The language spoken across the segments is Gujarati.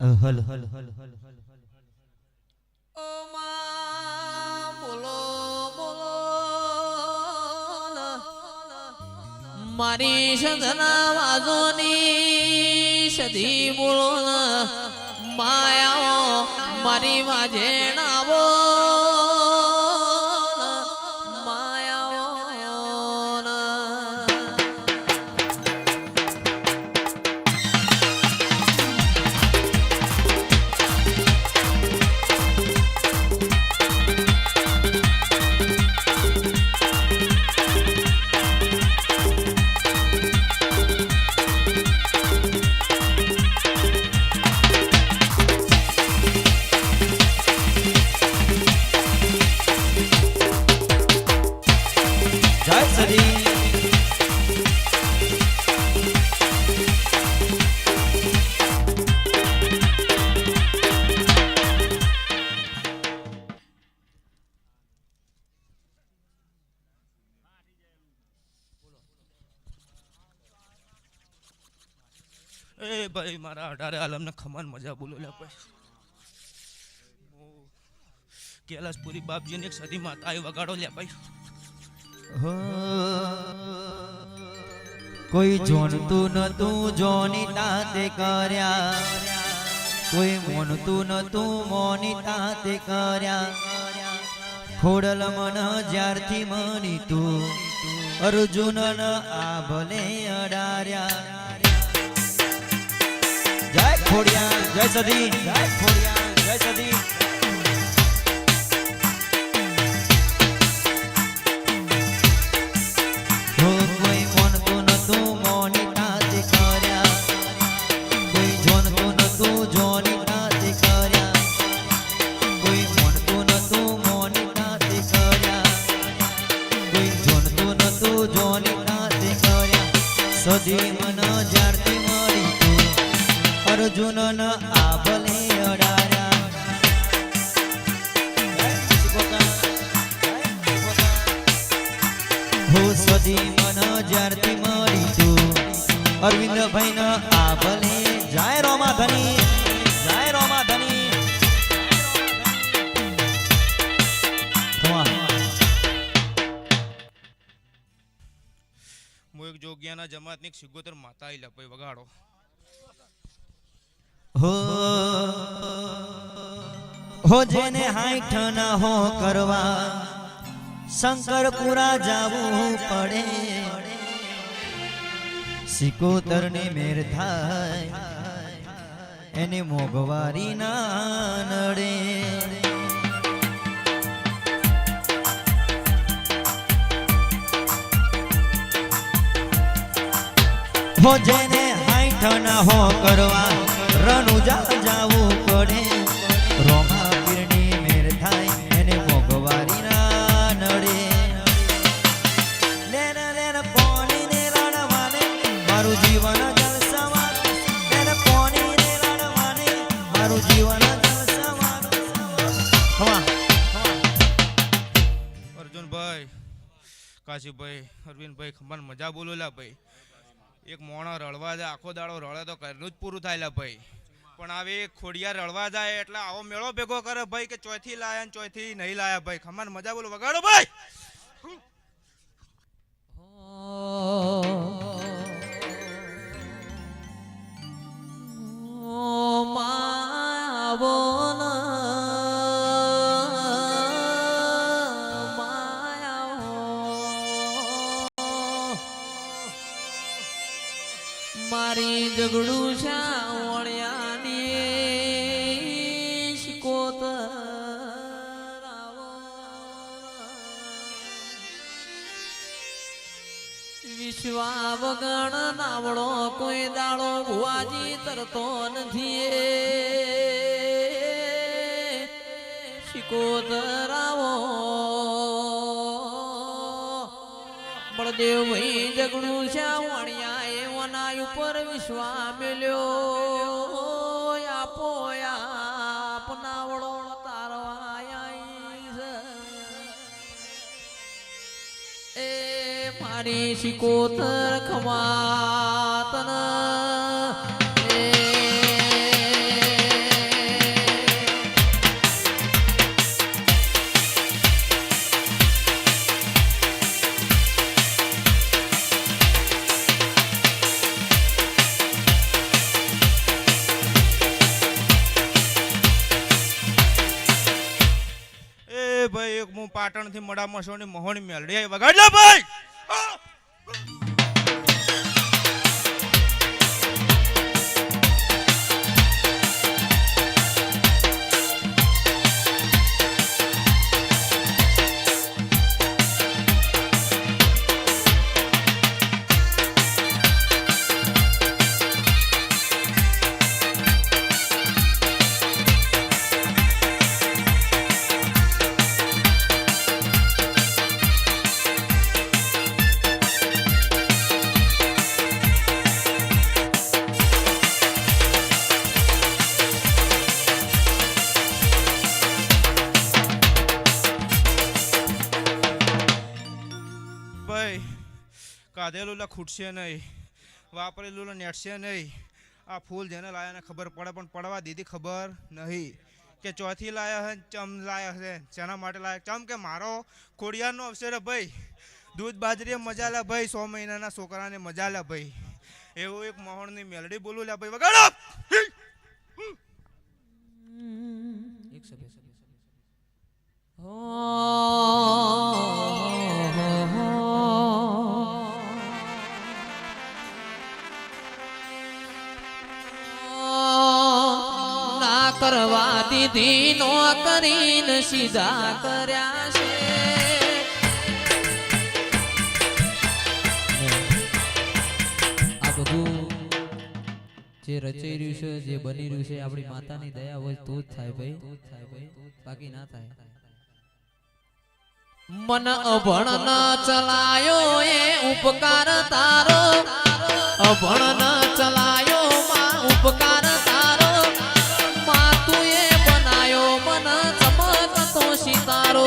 હલ હલ હલ હલ બોલો મારી સધના વાજોની સધી બોલો માયાઓ મારી વાજે નાવો એ ભાઈ, મારા અઢારે આલમને ખમાન મજા બોલો લે ભાઈ. કૈલાસપુરી બાપજીની એક સદી માતા એ વગાડો લે ભાઈ. કોઈ જોણતું નતું, જોની તાતે કર્યા. કોઈ મોનતું નતું, મોની તાતે કર્યા. ખોડલ મન જ્યારથી મની તું અર્જુન આ ભલે અડાર્યા. ખોડિયા જય સદી ખોડિયા જય સદી સદી અર્જુન આભલે અડાર્યા હો સદી મન જ્યારથી મળી ભાઈ જય રોમા ધની. જાય રોમા ધની. હું એક જોગ્યાના જમાતની સિગોતર માતા આવી લે ભાઈ વગાડો. હો. જેને હાઈઠ ન હો કરવા, શંકરપુરા જાવું પડે. સિકોતરની મેર થાય, એની મોઘવારી ના નડે. હો જેને હાઈઠ ન હો કરવા રણુજા જાવું પડે. રોમા પીરની મેર થાય એને મોઘવારી ના નડે. લેન લેન પોણી ને રણવાને મારું જીવન જલસવાર લેન પોણી ને રણવાને મારું જીવન અર્જુનભાઈ કાશીભાઈ અરવિંદભાઈ ખમાન મજા બોલો લા ભાઈ. એક મોણો રળવા દે આખો દાડો રળે તો ઘરનું જ પૂરું થાય લા ભાઈ. પણ આવી ખોડિયા રળવા જાય એટલે આવો મેળો ભેગો કરે ભાઈ કે ચોથી લાયા ને ચોથી નહીં લાયા ભાઈ. ખમાન મજા બોલો, વગાડો ભાઈ! મારી જગડું છાવણિયાની વિશ્વા વગણ નાવડો કોઈ દાડો ભુવાજી તરતો નથી શિકોતરાવો. બળદેવ જગણું શ્યાવણિયા એ વનાય ઉપર વિશ્વા મેલ્યો. નાની શિકોતર ખવાતન પાટણથી મડામાં સોની મોહન મેલડી વગાડલા ભાઈ! કાધેલું લે, ખૂટશે નહીં. વાપરેલું નેટશે નહીં. આ ફૂલ જેને લાયા ને ખબર પડે, પણ પડવા દીધી ખબર નહીં કે ચોથી લાયા હે ચમ લાયા છે શેના માટે લાયા? ચમ કે મારો ખોડિયારનો અવસર ભાઈ. દૂધ બાજરીએ મજા લે ભાઈ, સો મહિનાના છોકરાને મજા લે ભાઈ. એવું એક મોહણની મેલડી બોલું લે ભાઈ, વગાડો! એક સભ્ય ના કરવા દીધી નો કરીને સીધા કર્યા છે. જે રચાઈ રહ્યું છે, જે બની રહ્યું છે, આપણી માતાની દયા હોય તો જ થાય ભાઈ થાય ભાઈ. બાકી ના થાય. મન અભણ ન ચલાયો એ ઉપકાર તારો. અભણ ન ચલાયો સિતારો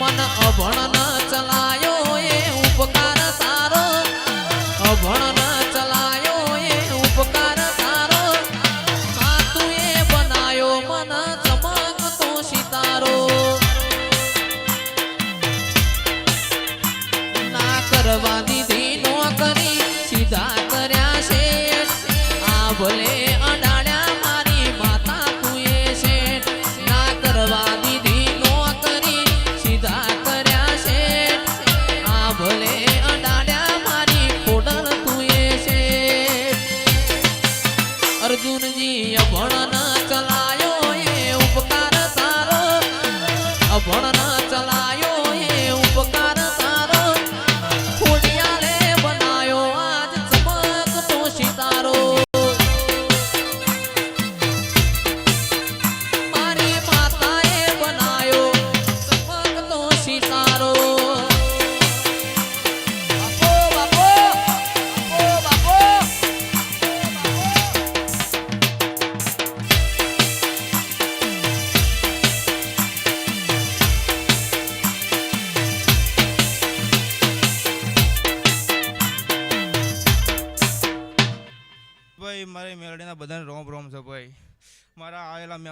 મન અભણ ન ચલાયો એ ઉપકાર તારો અભણ ન ચલાયો એ ઉપકાર તારો તું એ બનાયો મન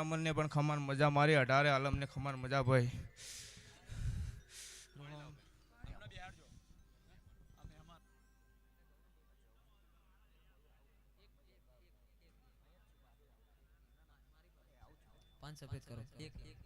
મહેમાનને પણ ખમાન મજા મારી, અઢારે આલમને ખમાન મજા ભાઈ. પાંચ સફેદ કરો. એક એક